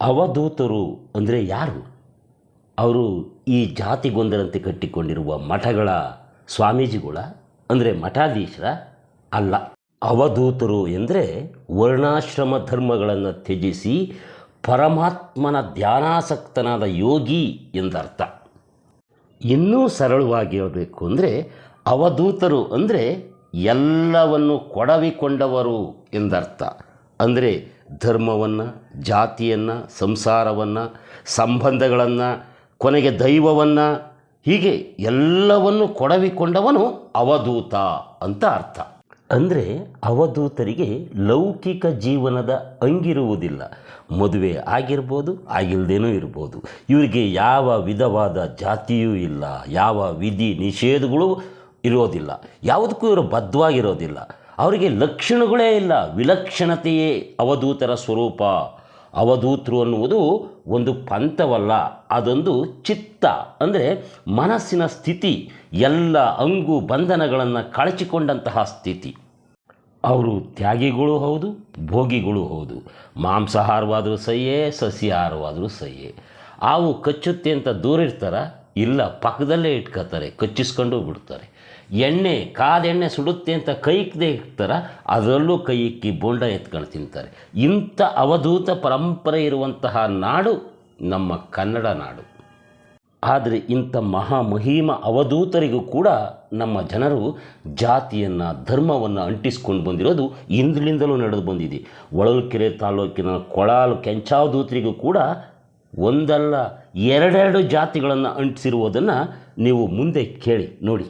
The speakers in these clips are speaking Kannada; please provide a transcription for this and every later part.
ಅವಧೂತರು ಅಂದರೆ ಯಾರು? ಅವರು ಈ ಜಾತಿಗೊಂದರಂತೆ ಕಟ್ಟಿಕೊಂಡಿರುವ ಮಠಗಳ ಸ್ವಾಮೀಜಿಗಳ ಅಂದರೆ ಮಠಾಧೀಶರ ಅಲ್ಲ. ಅವಧೂತರು ಎಂದರೆ ವರ್ಣಾಶ್ರಮ ಧರ್ಮಗಳನ್ನು ತ್ಯಜಿಸಿ ಪರಮಾತ್ಮನ ಧ್ಯಾನಾಸಕ್ತನಾದ ಯೋಗಿ ಎಂದರ್ಥ. ಇನ್ನೂ ಸರಳವಾಗಿ ಹೇಳಬೇಕು ಅಂದರೆ ಅವಧೂತರು ಅಂದರೆ ಎಲ್ಲವನ್ನು ಕೊಡವಿಕೊಂಡವರು ಎಂದರ್ಥ. ಅಂದರೆ ಧರ್ಮವನ್ನು, ಜಾತಿಯನ್ನು, ಸಂಸಾರವನ್ನು, ಸಂಬಂಧಗಳನ್ನು, ಕೊನೆಗೆ ದೈವವನ್ನು, ಹೀಗೆ ಎಲ್ಲವನ್ನು ಕೊಡವಿಕೊಂಡವನು ಅವಧೂತ ಅಂತ ಅರ್ಥ. ಅಂದರೆ ಅವಧೂತರಿಗೆ ಲೌಕಿಕ ಜೀವನದ ಅಂಗಿರುವುದಿಲ್ಲ. ಮದುವೆ ಆಗಿರ್ಬೋದು ಆಗಿಲ್ಲದೇನೂ ಇರ್ಬೋದು. ಇವರಿಗೆ ಯಾವ ವಿಧವಾದ ಜಾತಿಯೂ ಇಲ್ಲ, ಯಾವ ವಿಧಿ ನಿಷೇಧಗಳು ಇರೋದಿಲ್ಲ. ಯಾವುದಕ್ಕೂ ಇವರು ಬದ್ಧವಾಗಿರೋದಿಲ್ಲ. ಅವರಿಗೆ ಲಕ್ಷಣಗಳೇ ಇಲ್ಲ, ವಿಲಕ್ಷಣತೆಯೇ ಅವಧೂತರ ಸ್ವರೂಪ. ಅವಧೂತರು ಅನ್ನುವುದು ಒಂದು ಪಂಥವಲ್ಲ, ಅದೊಂದು ಚಿತ್ತ. ಅಂದರೆ ಮನಸ್ಸಿನ ಸ್ಥಿತಿ, ಎಲ್ಲ ಅಂಗು ಬಂಧನಗಳನ್ನು ಕಳಚಿಕೊಂಡಂತಹ ಸ್ಥಿತಿ. ಅವರು ತ್ಯಾಗಿಗಳು ಹೌದು, ಭೋಗಿಗಳು ಹೌದು. ಮಾಂಸಾಹಾರವಾದರೂ ಸಹಿಯೇ, ಸಸ್ಯಾಹಾರವಾದರೂ ಸಹಿಯೇ. ಆವು ಕಚ್ಚುತ್ತೆ ಅಂತ ದೂರ ಇರ್ತಾರ ಇಲ್ಲ ಪಕ್ಕದಲ್ಲೇ ಇಟ್ಕೋತಾರೆ, ಕಚ್ಚಿಸ್ಕೊಂಡು ಬಿಡ್ತಾರೆ ಎಣ್ಣೆ, ಕಾದೆಣ್ಣೆ ಸುಡುತ್ತೆ ಅಂತ ಕೈ ಇಕ್ಕದೆ ಇರ್ತಾರ, ಅದರಲ್ಲೂ ಕೈ ಇಕ್ಕಿ ಬೋಂಡ ಎತ್ಕೊಂಡು ತಿಂತಾರೆ. ಇಂಥ ಅವಧೂತ ಪರಂಪರೆ ಇರುವಂತಹ ನಾಡು ನಮ್ಮ ಕನ್ನಡ ನಾಡು. ಆದರೆ ಇಂಥ ಮಹಾಮಹಿಮ ಅವಧೂತರಿಗೂ ಕೂಡ ನಮ್ಮ ಜನರು ಜಾತಿಯನ್ನು, ಧರ್ಮವನ್ನು ಅಂಟಿಸ್ಕೊಂಡು ಬಂದಿರೋದು ಇಂದಿನಿಂದಲೂ ನಡೆದು ಬಂದಿದೆ. ಹೊಳಲ್ಕೆರೆ ತಾಲೂಕಿನ ಕೊಳಾಲು ಕೆಂಚಾವಧೂತರಿಗೂ ಕೂಡ ಒಂದಲ್ಲ, ಎರಡೆರಡು ಜಾತಿಗಳನ್ನು ಅಂಟಿಸಿರುವುದನ್ನು ನೀವು ಮುಂದೆ ಕೇಳಿ, ನೋಡಿ.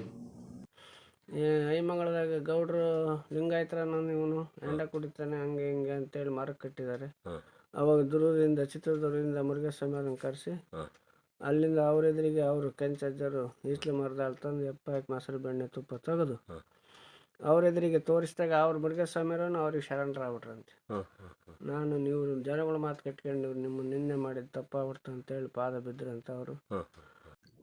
ಈ ಐಮಂಗಳದಾಗ ಗೌಡ್ರು ಲಿಂಗಾಯತರ ಇವನು ಎಂಡ ಕುಡಿತಾನೆ ಹಂಗೆ ಹಿಂಗೆ ಅಂತೇಳಿ ಮಾರಕ್ಕೆ ಕಟ್ಟಿದ್ದಾರೆ ಅವಾಗ ದುರ್ಗದಿಂದ ಚಿತ್ರದುರ್ಗದಿಂದ ಮುರುಘಾಸ್ವಾಮಿ ಅವ್ರನ್ನ ಕರೆಸಿ ಅಲ್ಲಿಂದ ಅವ್ರ ಎದುರಿಗೆ ಅವರು ಕೆಂಚಜ್ಜರು ಈಸ್ಲು ಮರದಾಳ್ ತಂದು ಎಪ್ಪ ಹಾಕಿ ಮೊಸರು ಬೆಣ್ಣೆ ತುಪ್ಪ ತೆಗೆದು ಅವ್ರ ಎದುರಿಗೆ ತೋರಿಸಿದಾಗ ಅವ್ರ ಮುರುಘೇಸ್ವಾಮಿಯವ್ರನ್ನ ಅವ್ರಿಗೆ ಶರಣರಾಗ್ಬಿಟ್ರಂತೆ. ನಾನು ನೀವು ಜನಗಳ ಮಾತು ಕಟ್ಕೊಂಡು ನಿಮ್ಮ ನಿನ್ನೆ ಮಾಡಿದ ತಪ್ಪಾಗ್ಬಿಡ್ತು ಅಂತೇಳಿ ಪಾದ ಬಿದ್ರಂತ ಅವರು.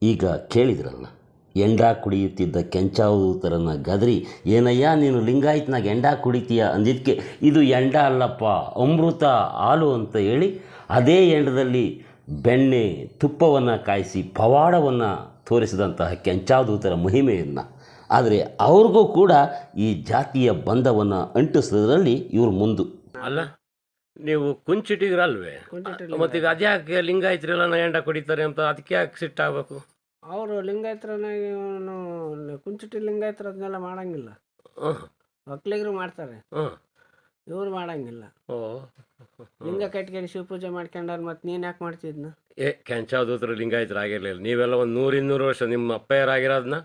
ಈಗ ಕೇಳಿದ್ರಲ್ಲ ಎಂಡ ಕುಡಿಯುತ್ತಿದ್ದ ಕೆಂಚಾವೂತರನ್ನ ಗದರಿ ಏನಯ್ಯ ನೀನು ಲಿಂಗಾಯತ್ನಾಗ ಎಂಡ ಕುಡಿತೀಯ ಅಂದಿದ್ದಕ್ಕೆ ಇದು ಎಂಡ ಅಲ್ಲಪ್ಪ ಅಮೃತ ಹಾಲು ಅಂತ ಹೇಳಿ ಅದೇ ಎಂಡದಲ್ಲಿ ಬೆಣ್ಣೆ ತುಪ್ಪವನ್ನು ಕಾಯಿಸಿ ಪವಾಡವನ್ನು ತೋರಿಸಿದಂತಹ ಕೆಂಚಾವಧೂತರ ಮಹಿಮೆಯನ್ನು. ಆದರೆ ಅವ್ರಿಗೂ ಕೂಡ ಈ ಜಾತಿಯ ಬಂಧವನ್ನು ಅಂಟಿಸೋದ್ರಲ್ಲಿ ಇವರು ಮುಂದು. ಅಲ್ಲ ನೀವು ಕುಂಚಿಟಿಗ್ರಲ್ವೇ? ಮತ್ತೀಗ ಅದ್ಯಾಕೆ ಲಿಂಗಾಯತ್ರೆಲ್ಲ ಎಂಡ ಕುಡಿತಾರೆ ಅಂತ ಅದಕ್ಕೆ ಯಾಕೆ ಸಿಟ್ಟಾಗಬೇಕು? ಅವರು ಲಿಂಗಾಯತರನ್ನ ಇವನು ಕುಂಚಿಟಿ ಲಿಂಗಾಯತರ ಅದನ್ನೆಲ್ಲ ಮಾಡಂಗಿಲ್ಲ. ಒಕ್ಲಿಗರು ಮಾಡ್ತಾರೆ. ಇವ್ರು ಮಾಡಂಗಿಲ್ಲ. ಓ. ಲಿಂಗ ಕಟ್ಕೊಂಡು ಶಿವ ಪೂಜೆ ಮಾಡ್ಕೊಂಡಾರ ಮತ್ತೆ ನೀನು ಯಾಕೆ ಮಾಡ್ತಿದ್ನ? ಏ ಕೆಂಚಾವಧೂತರು ಲಿಂಗಾಯತರು ಆಗಿರ್ಲಿಲ್ಲ. ನೀವೆಲ್ಲ ಒಂದು ನೂರು ಇನ್ನೂರು ವರ್ಷ ನಿಮ್ಮ ಅಪ್ಪಯ್ಯರಾಗಿರೋದನ್ನ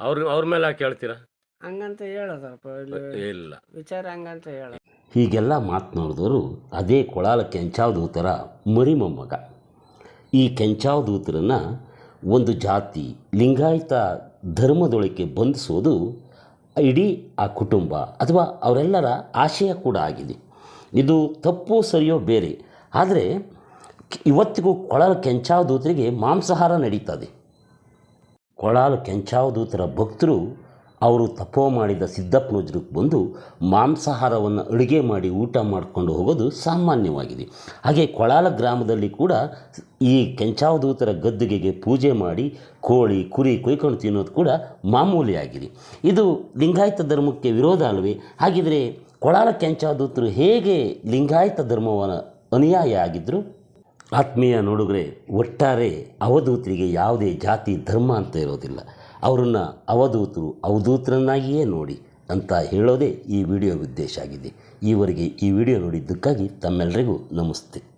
ಅವ್ರ ಅವ್ರ ಮೇಲೆ ಯಾಕೆ ಹೇಳ್ತೀರಾ? ಹಂಗಂತ ಹೇಳೋದಪ್ಪ. ಇಲ್ಲಿ ಇಲ್ಲ. ವಿಚಾರ ಹಂಗಂತ ಹೇಳ ಹೀಗೆಲ್ಲ ಮಾತನಾಡಿದವರು ಅದೇ ಕೊಳಾಲ ಕೆಂಚಾವಧೂತರ ಮರಿಮೊಮ್ಮಗ. ಈ ಕೆಂಚಾವಧೂತರನ್ನು ಒಂದು ಜಾತಿ ಲಿಂಗಾಯತ ಧರ್ಮದೊಳಕ್ಕೆ ಬಂಧಿಸೋದು ಇಡೀ ಆ ಕುಟುಂಬ ಅಥವಾ ಅವರೆಲ್ಲರ ಆಶಯ ಕೂಡ ಆಗಿದೆ. ಇದು ತಪ್ಪು ಸರಿಯೋ ಬೇರೆ. ಆದರೆ ಇವತ್ತಿಗೂ ಕೊಳಲು ಕೆಂಚಾವಧೂತರಿಗೆ ಮಾಂಸಾಹಾರ ನಡೀತದೆ. ಕೊಳಲು ಕೆಂಚಾವಧೂತರ ಭಕ್ತರು ಅವರು ತಪೋ ಮಾಡಿದ ಸಿದ್ದಪ್ಪನೋಜ್ರಕ್ಕೆ ಬಂದು ಮಾಂಸಾಹಾರವನ್ನು ಅಡುಗೆ ಮಾಡಿ ಊಟ ಮಾಡಿಕೊಂಡು ಹೋಗೋದು ಸಾಮಾನ್ಯವಾಗಿದೆ. ಹಾಗೆ ಕೊಳಾಲ ಗ್ರಾಮದಲ್ಲಿ ಕೂಡ ಈ ಕೆಂಚಾವಧೂತರ ಗದ್ದುಗೆಗೆ ಪೂಜೆ ಮಾಡಿ ಕೋಳಿ, ಕುರಿ ಕೊಯ್ಕೊಂಡು ತಿನ್ನೋದು ಕೂಡ ಮಾಮೂಲಿಯಾಗಿದೆ. ಇದು ಲಿಂಗಾಯತ ಧರ್ಮಕ್ಕೆ ವಿರೋಧ ಅಲ್ವೇ? ಹಾಗಿದ್ರೆ ಕೊಳಾಲ ಕೆಂಚಾವಧೂತರು ಹೇಗೆ ಲಿಂಗಾಯತ ಧರ್ಮವನ್ನು ಅನುಯಾಯ ಆಗಿದ್ದರು ಆತ್ಮೀಯ ನೋಡುಗ್ರೆ, ಒಟ್ಟಾರೆ ಅವಧೂತರಿಗೆ ಯಾವುದೇ ಜಾತಿ, ಧರ್ಮ ಅಂತ ಇರೋದಿಲ್ಲ. ಅವರನ್ನು ಅವಧೂತರು ಅವಧೂತರನ್ನಾಗಿಯೇ ನೋಡಿ ಅಂತ ಹೇಳೋದೇ ಈ ವಿಡಿಯೋ ಉದ್ದೇಶ ಆಗಿದೆ. ಈವರೆಗೆ ಈ ವಿಡಿಯೋ ನೋಡಿದ್ದಕ್ಕಾಗಿ ತಮ್ಮೆಲ್ಲರಿಗೂ ನಮಸ್ತೆ.